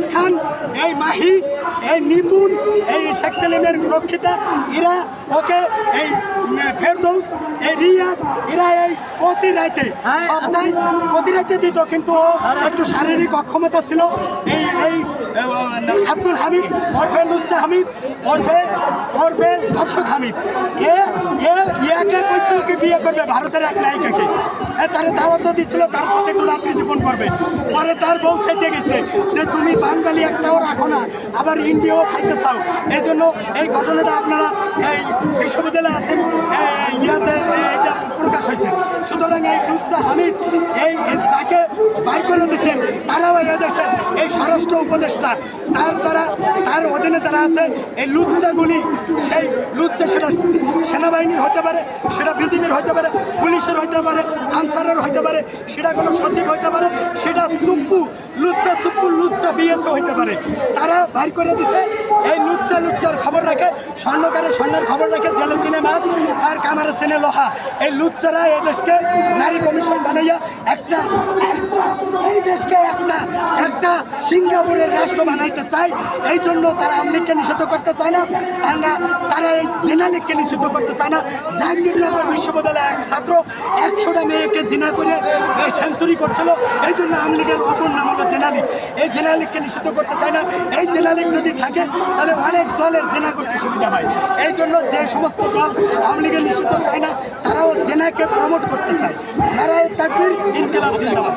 রাশেদ খান এই মাহি এই নিপুণ এই শেখ সেলিমের রক্ষিতা এরা ওকে এই ফেরদৌস এই রিয়াজ এরা এই প্রতি রাইতে হ্যাঁ, সপ্তাহে প্রতি রাইতে দিত কিন্তু ও একটু শারীরিক অক্ষমতা ছিল। এই এই আব্দুল হামিদ ওরফে লুৎসা হামিদ ওরফে ওরফে ধর্ষক হামিদ। এ এ ইয়াকে কইছিল কি বিয়ে করবে ভারতের এক নায়িকাকে। তারা দাওয়াত দিছিল তার সাথে একটু রাত্রি জীবন করবে। পরে তার বউ খেতে গেছে যে তুমি বাঙালি একটাও রাখো না, আবার ইন্ডিয়াও খাইতে চাও। এই জন্য এই ঘটনাটা আপনারা এই বিশ্ববিদ্যালয়ে এই ইয়াতে এটা প্রকাশ হয়েছে। সুতরাং এই লুচ্চা হামিদ, এই যাকে বাইর করে দিচ্ছে তারাও এই দেশের এই স্বরাষ্ট্র উপদেষ্টা। তার যারা, তার অধীনে যারা আছে, এই লুচ্চাগুলি সেই লুচ্চা সেটা সেনাবাহিনীর হতে পারে, সেটা বিজেপির হতে পারে, পুলিশের হতে পারে, আনসারের হতে পারে, সেটা কোনো সচিব হতে পারে সেটা চুপ্পু লুচ্চা চুপ্পু লুচ্চা হইতে পারে। তারা বাইর করে দিছে এই লুচ্চা লুচ্চার খবর রাখে স্বর্ণকারের স্বর্ণের খবর রাখে জেলে চিনে মাছ আর কামারে চিনে লোহা। এই লুচ্চারা এই দেশকে নারী কমিশন বানাইয়া একটা সিঙ্গাপুরের রাষ্ট্র বানাইতে চায় এই জন্য তারা আমলিগকে নিষিদ্ধ করতে চায় না। তারা তারা এই জিনা লীগকে নিষিদ্ধ করতে চায় না। জাহাঙ্গীরনগর বিশ্ববিদ্যালয়ে এক ছাত্র একশোটা মেয়েকে জিনা করে সেঞ্চুরি করছিল। এই জন্য আমলিগের অপর নাম হলো জেনা লীগ। এই জেনা লীগকে নিষিদ্ধ করতে চায় না। এই জেনা লীগ যদি থাকে, তাহলে অনেক দলের জেনা করতে সুবিধা হয়। এই জন্য যে সমস্ত দল আওয়ামী লীগের নিষিদ্ধ চায় না, তারাও জেনাকে প্রমোট করতে চায়। নারায় তাকবির, ইনকিলাব জিন্দাবাদ।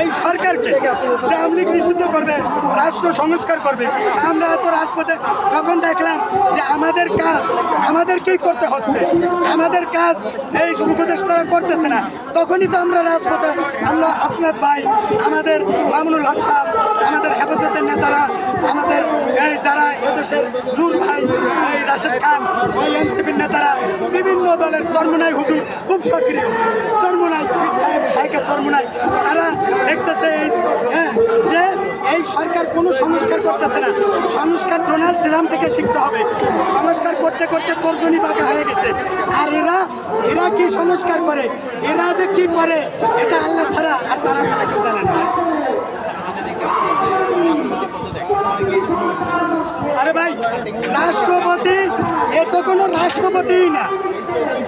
এই সরকারকে যে আমলিগ নিষিদ্ধ করবে, রাষ্ট্র সংস্কার করবে, আমরা এত রাজপথে তখন দেখলাম যে আমাদের কাজ, আমাদেরকেই করতে হচ্ছে। আমাদের কাজ এই উপদেষ্টারা করতেছে না। তখনই তো আমরা রাজপথে, আমরা আসনাদ ভাই, আমাদের মামুনুল হক সাহেব আমাদের হেফাজতের নেতারা আমাদের এই যারা এদেশের নূর ভাই, এই রাশেদ খান ওই এনসিপির নেতারা বিভিন্ন দলের চরমনাই হুজুর, খুব সক্রিয়। চরমনাই সাহেব শাইকা চরমনাই তারা দেখতেছে হ্যাঁ যে এই সরকার কোনো সংস্কার করতেছে না। সংস্কার ডোনাল্ড ট্রাম্প থেকে শিখতে হবে। সংস্কার করতে করতে তর্জনী বাঁকা হয়ে গেছে। আর এরা এরা কি সংস্কার করে? এরা যে কি করে? এটা আল্লাহ ছাড়া আর তারা ছাড়া কেউ জানে না আরে ভাই রাষ্ট্রপতি, এ তো কোনো রাষ্ট্রপতিই না।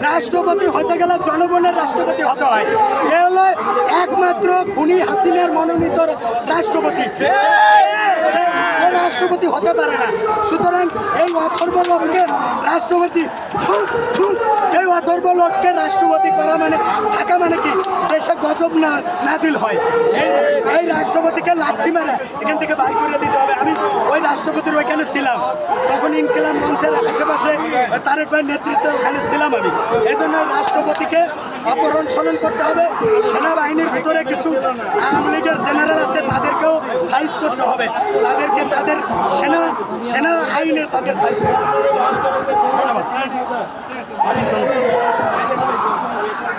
রাষ্ট্রপতি হতে গেলে জনগণের রাষ্ট্রপতি হতে হয়। এ হলো একমাত্র খুনি হাসিনার মনোনীত রাষ্ট্রপতি। সে- রাষ্ট্রপতি হতে পারে না। সুতরাং এই অথর্ব লোককে রাষ্ট্রপতি এই অথর্ব লোককে রাষ্ট্রপতি করা মানে থাকা মানে কি? গজব না নাজিল হয়। এই এই রাষ্ট্রপতিকে লাথি মারা এখান থেকে বাইর করে দিতে হবে। আমি ওই রাষ্ট্রপতির ওইখানে ছিলাম। তখন ইনকিলাম মঞ্চের আশেপাশে তারেক ভাইয়ের নেতৃত্বে ওখানে ছিলাম আমি। এই জন্য রাষ্ট্রপতিকে অপহরণ স্মরণ করতে হবে। সেনাবাহিনীর ভিতরে কিছু আওয়ামী লীগের জেনারেল আছে, তাদেরকেও সাইজ করতে হবে। তাদেরকে তাদের সেনা সেনা আইনে তাদের সাইজ করতে হবে। ধন্যবাদ।